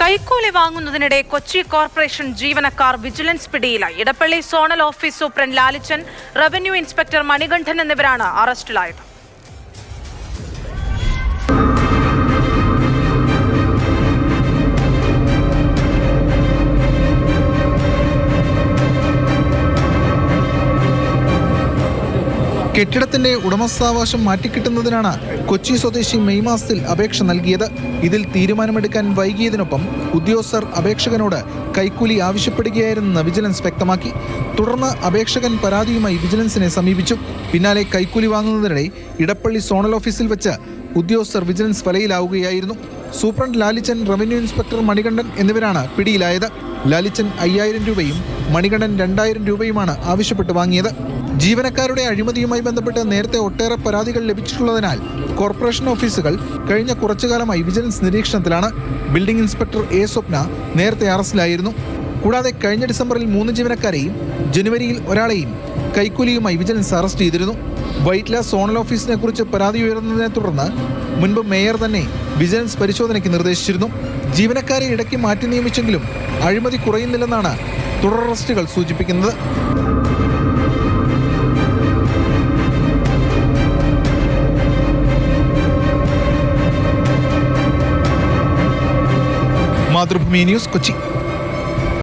കൈക്കൂലി വാങ്ങുന്നതിനിടെ കൊച്ചി കോർപ്പറേഷൻ ജീവനക്കാർ വിജിലൻസ് പിടിയിലായി. Edappally zonal office superintendent Lalichan revenue inspector Manikandan എന്നിവരാണ് അറസ്റ്റിലായത്. കെട്ടിടത്തിന്റെ ഉടമസ്ഥാവകാശം മാറ്റിക്കിട്ടുന്നതിനാണ് കൊച്ചി സ്വദേശി മെയ് മാസത്തിൽ അപേക്ഷ നൽകിയത്. ഇതിൽ തീരുമാനമെടുക്കാൻ വൈകിയതിനൊപ്പം ഉദ്യോഗസ്ഥർ അപേക്ഷകനോട് കൈക്കൂലി ആവശ്യപ്പെടുകയായിരുന്നെന്ന് വിജിലൻസ് വ്യക്തമാക്കി. തുടർന്ന് അപേക്ഷകൻ പരാതിയുമായി വിജിലൻസിനെ സമീപിച്ചു. പിന്നാലെ കൈക്കൂലി വാങ്ങുന്നതിനിടെ ഇടപ്പള്ളി സോണൽ ഓഫീസിൽ വെച്ച് ഉദ്യോഗസ്ഥർ vigilance വലയിലാവുകയായിരുന്നു. Superintendent Lalichan revenue inspector Manikandan എന്നിവരാണ് പിടിയിലായത്. ലാലിച്ചൻ അയ്യായിരം രൂപയും മണികണ്ഠൻ രണ്ടായിരം രൂപയുമാണ് ആവശ്യപ്പെട്ട് വാങ്ങിയത്. ജീവനക്കാരുടെ അഴിമതിയുമായി ബന്ധപ്പെട്ട് നേരത്തെ ഒട്ടേറെ പരാതികൾ ലഭിച്ചിട്ടുള്ളതിനാൽ കോർപ്പറേഷൻ ഓഫീസുകൾ കഴിഞ്ഞ കുറച്ചുകാലമായി വിജിലൻസ് നിരീക്ഷണത്തിലാണ്. ബിൽഡിംഗ് ഇൻസ്പെക്ടർ എ സ്വപ്ന നേരത്തെ അറസ്റ്റിലായിരുന്നു. കൂടാതെ കഴിഞ്ഞ ഡിസംബറിൽ മൂന്ന് ജീവനക്കാരെയും ജനുവരിയിൽ ഒരാളെയും കൈക്കൂലിയുമായി വിജിലൻസ് അറസ്റ്റ് ചെയ്തിരുന്നു. വൈറ്റ്ല സോണൽ ഓഫീസിനെ കുറിച്ച് പരാതി ഉയർന്നതിനെ തുടർന്ന് മുൻപ് മേയർ തന്നെ വിജിലൻസ് പരിശോധനയ്ക്ക് നിർദ്ദേശിച്ചിരുന്നു. ജീവനക്കാരെ ഇടയ്ക്ക് മാറ്റി നിയമിച്ചെങ്കിലും അഴിമതി കുറയുന്നില്ലെന്നാണ് തുടർ അറസ്റ്റുകൾ സൂചിപ്പിക്കുന്നത് മാതൃഭൂമി ന്യൂസ് കൊച്ചി.